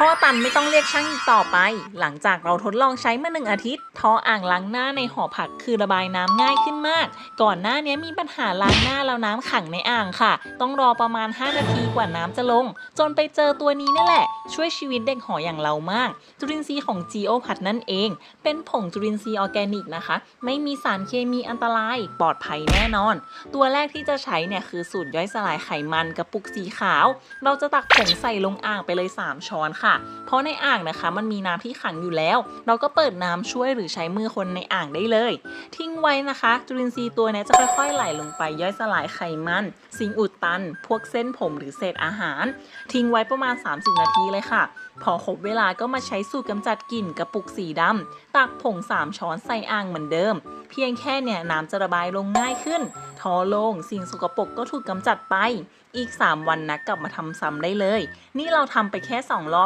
ท่อตันไม่ต้องเรียกช่างอีกต่อไป หลังจากเราทดลองใช้มาหนึ่งอาทิตย์ ท่ออ่างล้างหน้าในหอพักคือระบายน้ำง่ายขึ้นมาก ก่อนหน้านี้มีปัญหาล้างหน้าแล้วน้ำขังในอ่างค่ะ ต้องรอประมาณ 5 นาทีกว่าน้ำจะลง จนไปเจอตัวนี้นี่แหละ ช่วยชีวิตเด็กหออย่างเรามาก จุลินทรีย์ของ Geo พัดนั่นเอง เป็นผงจุลินทรีย์ออร์แกนิกนะคะ ไม่มีสารเคมีอันตราย ปลอดภัยแน่นอน ตัวแรกที่จะใช้เนี่ยคือสูตรย่อยสลายไขมันกระปุกสีขาว เราจะตักผงใส่ลงอ่างไปเลย 3 ช้อนค่ะเพราะในอ่างนะคะ มันมีน้ำที่ขังอยู่แล้ว เราก็เปิดน้ำช่วยหรือใช้มือคนในอ่างได้เลย ทิ้งไว้นะคะ จุลินทรีย์ตัวนี้จะค่อยๆไหลลงไปย่อยสลายไขมัน สิ่งอุดตัน พวกเส้นผมหรือเศษอาหาร ทิ้งไว้ประมาณ 30 นาทีเลยค่ะ พอครบเวลาก็มาใช้สูตรกำจัดกลิ่นกระปุกสีดำตักผง 3 ช้อนใส่อ่างเหมือนเดิม เพียงแค่เนี่ยน้ำจะระบายลงง่ายขึ้นทอโลงสิ่งสกปรกก็ถูกกำจัดไป อีก 3 วันนะกลับมาทำซ้ำได้เลย นี่เราทำไปแค่ 2 รอบ